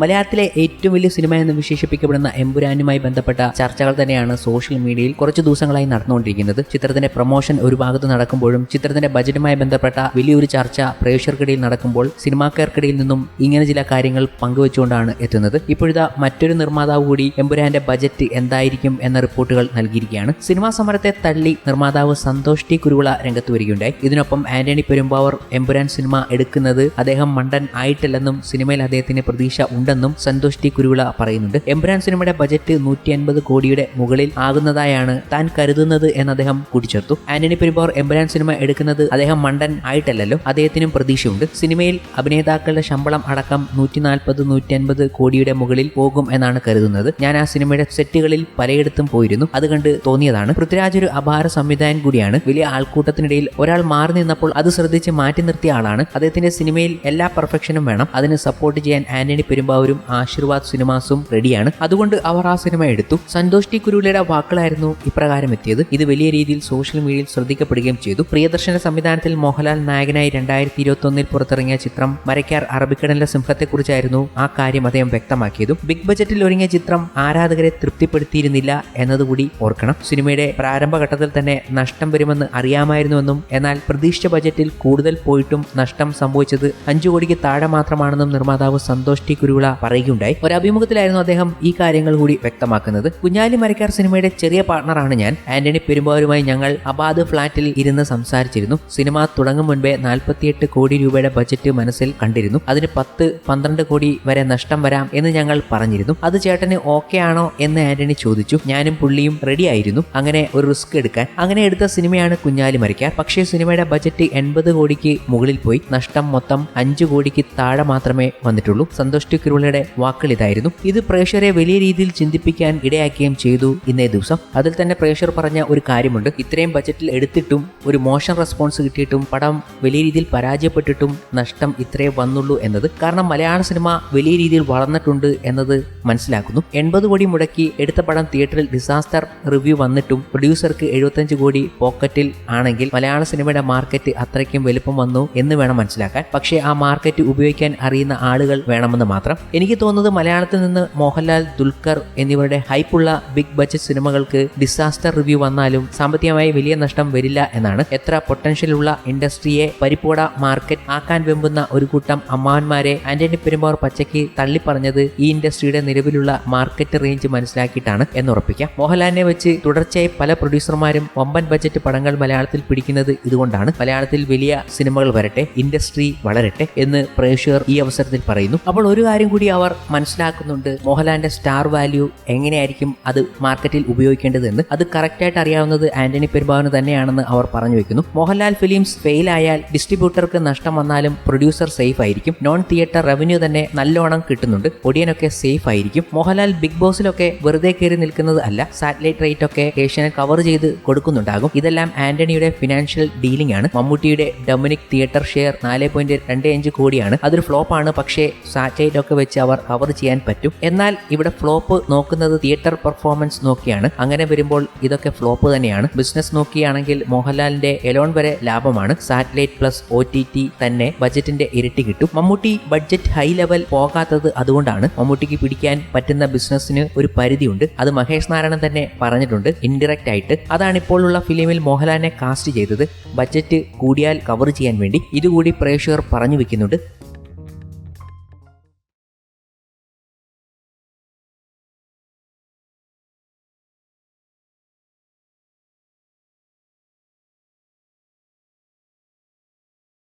മലയാളത്തിലെ ഏറ്റവും വലിയ സിനിമ എന്ന് വിശേഷിപ്പിക്കപ്പെടുന്ന എമ്പുരാനുമായി ബന്ധപ്പെട്ട ചർച്ചകൾ തന്നെയാണ് സോഷ്യൽ മീഡിയയിൽ കുറച്ച് ദിവസങ്ങളായി നടന്നുകൊണ്ടിരിക്കുന്നത്. ചിത്രത്തിന്റെ പ്രൊമോഷൻ ഒരു ഭാഗത്ത് നടക്കുമ്പോഴും ചിത്രത്തിന്റെ ബജറ്റുമായി ബന്ധപ്പെട്ട വലിയൊരു ചർച്ച പ്രേക്ഷകർക്കിടയിൽ നടക്കുമ്പോൾ സിനിമാക്കാർക്കിടയിൽ നിന്നും ഇങ്ങനെ ചില കാര്യങ്ങൾ പങ്കുവെച്ചുകൊണ്ടാണ് എത്തുന്നത്. ഇപ്പോഴത്തെ മറ്റൊരു നിർമ്മാതാവ് കൂടി എമ്പുരാന്റെ ബജറ്റ് എന്തായിരിക്കും എന്ന റിപ്പോർട്ടുകൾ നൽകിയിരിക്കുകയാണ്. സിനിമാ സമരത്തെ തള്ളി നിർമ്മാതാവ് സന്തോഷ് ടി കുരുവിള രംഗത്ത് വരികയുണ്ടായി. ഇതിനൊപ്പം ആന്റണി പെരുമ്പാവർ എമ്പുരാൻ സിനിമ എടുക്കുന്നത് അദ്ദേഹം മണ്ടൻ ആയിട്ടില്ലെന്നും സിനിമയിൽ അദ്ദേഹത്തിന് പ്രതീക്ഷ ഉണ്ടെന്നും സന്തോഷ് ടി കുരുവിള പറയുന്നുണ്ട്. എംബ്രാൻ സിനിമയുടെ ബജറ്റ് നൂറ്റി അൻപത് കോടിയുടെ മുകളിൽ ആകുന്നതായാണ് താൻ കരുതുന്നത് എന്ന് അദ്ദേഹം കൂട്ടിച്ചേർത്തു. ആന്റണി പെരുമ്പോർ എംബ്രാൻ സിനിമ എടുക്കുന്നത് അദ്ദേഹം മണ്ടൻ ആയിട്ടല്ലല്ലോ. അദ്ദേഹത്തിനും പ്രതീക്ഷയുണ്ട്. സിനിമയിൽ അഭിനേതാക്കളുടെ ശമ്പളം അടക്കം നൂറ്റി നാൽപ്പത് നൂറ്റി അൻപത് കോടിയുടെ മുകളിൽ പോകും എന്നാണ് കരുതുന്നത്. ഞാൻ ആ സിനിമയുടെ സെറ്റുകളിൽ പലയിടത്തും പോയിരുന്നു. അത് കണ്ട് തോന്നിയതാണ്. പൃഥ്വിരാജ് ഒരു അപാര സംവിധായകൻ കൂടിയാണ്. വലിയ ആൾക്കൂട്ടത്തിനിടയിൽ ഒരാൾ മാറി നിന്നപ്പോൾ അത് ശ്രദ്ധിച്ച് മാറ്റി നിർത്തിയ ആളാണ്. അദ്ദേഹത്തിന്റെ സിനിമയിൽ എല്ലാ പെർഫെക്ഷനും വേണം. അതിന് സപ്പോർട്ട് ചെയ്യാൻ ആന്റണി പെരുമ്പാവൂരും ആശീർവാദ് സിനിമാസും റെഡിയാണ് അതുകൊണ്ട് അവർ ആ സിനിമ എടുത്തു. സന്തോഷ് ടി കുരുളിയുടെ വാക്കുകളായിരുന്നു ഇപ്രകാരം എത്തിയത്. ഇത് വലിയ രീതിയിൽ സോഷ്യൽ മീഡിയയിൽ ശ്രദ്ധിക്കപ്പെടുകയും ചെയ്തു. പ്രിയദർശന സംവിധാനത്തിൽ മോഹൻലാൽ നായകനായി രണ്ടായിരത്തി ഇരുപത്തി പുറത്തിറങ്ങിയ ചിത്രം മരക്കാർ അറബിക്കടലിലെ സിംഹത്തെക്കുറിച്ചായിരുന്നു ആ കാര്യം അദ്ദേഹം വ്യക്തമാക്കിയതും. ബിഗ് ബജറ്റിൽ ഒരുങ്ങിയ ചിത്രം ആരാധകരെ തൃപ്തിപ്പെടുത്തിയിരുന്നില്ല എന്നതുകൂടി ഓർക്കണം. സിനിമയുടെ പ്രാരംഭഘട്ടത്തിൽ തന്നെ നഷ്ടം വരുമെന്ന് അറിയാമായിരുന്നുവെന്നും എന്നാൽ പ്രതീക്ഷിച്ച ബജറ്റിൽ കൂടുതൽ പോയിട്ടും നഷ്ടം സംഭവിച്ചത് അഞ്ചു കോടിക്ക് താഴെ മാത്രമാണെന്നും നിർമ്മാതാവ് സന്തോഷ് ടി കുരുവിള പറയുകയുണ്ടായി. ഒരു അഭിമുഖത്തിലായിരുന്നു അദ്ദേഹം ഈ കാര്യങ്ങൾ കൂടി വ്യക്തമാക്കുന്നത്. കുഞ്ഞാലി മരക്കാർ സിനിമയുടെ ചെറിയ പാർട്ണറാണ് ഞാൻ. ആന്റണി പെരുമ്പാവരുമായി ഞങ്ങൾ അബാദ് ഫ്ളാറ്റിൽ ഇരുന്ന് സംസാരിച്ചിരുന്നു. സിനിമ തുടങ്ങും മുൻപേ നാൽപ്പത്തിയെട്ട് കോടി രൂപയുടെ ബജറ്റ് മനസ്സിൽ കണ്ടിരുന്നു. അതിന് പത്ത് പന്ത്രണ്ട് കോടി വരെ നഷ്ടം വരാം എന്ന് ഞങ്ങൾ പറഞ്ഞിരുന്നു. അത് ചേട്ടന് ഓക്കെ ആണോ എന്ന് ആന്റണി ചോദിച്ചു. ഞാനും പുള്ളിയും റെഡി ആയിരുന്നു. അങ്ങനെ ഒരു റിസ്ക് എടുക്കാൻ. അങ്ങനെ എടുത്ത സിനിമയാണ് കുഞ്ഞാലി മരിക്കാർ. പക്ഷേ സിനിമയുടെ ബജറ്റ് എൺപത് കോടിക്ക് മുകളിൽ പോയി. നഷ്ടം മൊത്തം അഞ്ചു കോടിക്ക് താഴെ മാത്രമേ വന്നിട്ടുള്ളൂ. സന്തോഷ് കിരുളയുടെ വാക്കുകൾ ഇതായിരുന്നു. ഇത് പ്രേക്ഷകരെ വലിയ രീതിയിൽ ചിന്തിപ്പിക്കാൻ ഇടയാക്കുകയും ചെയ്തു ഇന്നേ ദിവസം. അതിൽ തന്നെ പ്രേക്ഷകർ പറഞ്ഞ ഒരു കാര്യമുണ്ട്. ഇത്രയും ബജറ്റിൽ എടുത്തിട്ടും ഒരു മോശം റെസ്പോൺസ് കിട്ടിയിട്ടും പടം വലിയ രീതിയിൽ പരാജയപ്പെട്ടിട്ടും നഷ്ടം ഇത്രേ വന്നുള്ളൂ എന്നത് കാരണം മലയാള സിനിമ വലിയ രീതിയിൽ വളർന്നിട്ടുണ്ട് എന്നത് മനസ്സിലാക്കുന്നു. എൺപത് കോടി മുടക്കി എടുത്ത പടം തിയേറ്ററിൽ ഡിസാസ്റ്റർ റിവ്യൂ വന്നിട്ടും പ്രൊഡ്യൂസർക്ക് എഴുപത്തഞ്ച് കോടി പോക്കറ്റിൽ ആണെങ്കിൽ മലയാള സിനിമയുടെ മാർക്കറ്റ് അത്രയ്ക്കും വലുപ്പം വന്നു എന്ന് വേണം മനസ്സിലാക്കാൻ. പക്ഷേ ആ മാർക്കറ്റ് ഉപയോഗിക്കാൻ അറിയുന്ന ആളുകൾ വേണമെന്ന് മാത്രം. എനിക്ക് തോന്നുന്നത് മലയാളത്തിൽ നിന്ന് മോഹൻലാൽ ദുൽഖർ എന്നിവരുടെ ഹൈപ്പുള്ള ബിഗ് ബജറ്റ് സിനിമകൾക്ക് ഡിസാസ്റ്റർ റിവ്യൂ വന്നാലും സാമ്പത്തികമായി വലിയ നഷ്ടം വരില്ല എന്നാണ്. എത്ര പൊട്ടൻഷ്യലുള്ള ഇൻഡസ്ട്രിയെ പരിപ്പോട മാർക്കറ്റ് ആക്കാൻ വെമ്പുന്ന ഒരു കൂട്ടം അമ്മാവന്മാരെ ആന്റണി പെരുമ്പോർ പച്ചയ്ക്ക് തള്ളിപ്പറഞ്ഞത് ഈ ഇൻഡസ്ട്രിയുടെ നിലവിലുള്ള മാർക്കറ്റ് റേഞ്ച് മനസ്സിലാക്കിയിട്ടാണ് എന്ന് എന്നുറപ്പിക്കാം. മോഹൻലാലിനെ വെച്ച് തുടർച്ചയായി പല പ്രൊഡ്യൂസർമാരും വമ്പൻ ബജറ്റ് പടങ്ങൾ മലയാളത്തിൽ പിടിക്കുന്നത് ഇതുകൊണ്ടാണ്. മലയാളത്തിൽ വലിയ സിനിമകൾ വരട്ടെ ഇൻഡസ്ട്രി വളരട്ടെ എന്ന് പ്രേക്ഷകർ ഈ അവസരത്തിൽ പറയുന്നു. അപ്പോൾ ഒരു കാര്യം കൂടി അവർ മനസ്സിലാക്കുന്നുണ്ട് മോഹൻലാലിന്റെ സ്റ്റാർ വാല്യൂ എങ്ങനെയായിരിക്കും അത് മാർക്കറ്റിൽ ഉപയോഗിക്കേണ്ടതെന്ന്. അത് കറക്റ്റായിട്ട് അറിയാവുന്നത് ആന്റണി പെരുമ്പാവിന് തന്നെയാണെന്ന് അവർ പറഞ്ഞു വെക്കുന്നു. മോഹൻലാൽ ഫിലിംസ് ഫെയിൽ ആയാൽ ഡിസ്ട്രിബ്യൂട്ടർക്ക് നഷ്ടം വന്നാലും പ്രൊഡ്യൂസർ സേഫ് ആയിരിക്കും. നോൺ തിയേറ്റർ റവന്യൂ തന്നെ നല്ലോണം കിട്ടുന്നുണ്ട്. ഒടിയനൊക്കെ സേഫ് ആയിരിക്കും. മോഹൻലാൽ ബിഗ് ബോസിലൊക്കെ വെറുതെ കയറി നിൽക്കുന്നത് അല്ല സാറ്റലൈറ്റ് റേറ്റ് ഒക്കെ ഏഷ്യനെ കവർ ചെയ്ത് കൊടുക്കുന്നുണ്ടാകും. ഇതെല്ലാം ആന്റണിയുടെ ഫിനാൻഷ്യൽ ഡീലിംഗ് ആണ്. മമ്മൂട്ടിയുടെ ഡൊമിനിക് തിയേറ്റർ ഷെയർ നാല് പോയിന്റ് രണ്ട് അഞ്ച് കോടിയാണ്. അതൊരു ഫ്ലോപ്പാണ് പക്ഷേ സാറ്റലൈറ്റ് ഒക്കെ വെച്ച് അവർ അവർ ചെയ്യാൻ പറ്റും. എന്നാൽ ഇവിടെ ഫ്ലോപ്പ് നോക്കുന്നത് തിയേറ്റർ പെർഫോമൻസ് നോക്കിയാണ്. അങ്ങനെ വരുമ്പോൾ ഇതൊക്കെ ഫ്ലോപ്പ് തന്നെയാണ്. ബിസിനസ് നോക്കിയാണെങ്കിൽ മോഹൻലാലിന്റെ എലോൺ വരെ ലാഭമാണ്. സാറ്റലൈറ്റ് പ്ലസ് ഒ തന്നെ ബജറ്റിന്റെ ഇരട്ടി കിട്ടും. മമ്മൂട്ടി ബഡ്ജറ്റ് ഹൈ ലെവൽ പോകാത്തത് അതുകൊണ്ടാണ് മമ്മൂട്ടിക്ക് പിടിക്കാൻ പറ്റുന്ന ബിസിനസ്സിന് ഒരു പരിധിയുണ്ട്. അത് മഹേഷ് നാരായണൻ തന്നെ പറഞ്ഞിട്ടുണ്ട് ഇൻഡയറക്റ്റ് ആയിട്ട്. അതാണ് ഇപ്പോഴുള്ള ഫിലിമിൽ മോഹൻലാലിനെ കാസ്റ്റ് ചെയ്തത്. ബജറ്റ് കൂടിയാൽ കവർ ചെയ്യാൻ വേണ്ടി. ഇതുകൂടി പ്രേക്ഷകർ പറഞ്ഞു വെക്കുന്നുണ്ട്.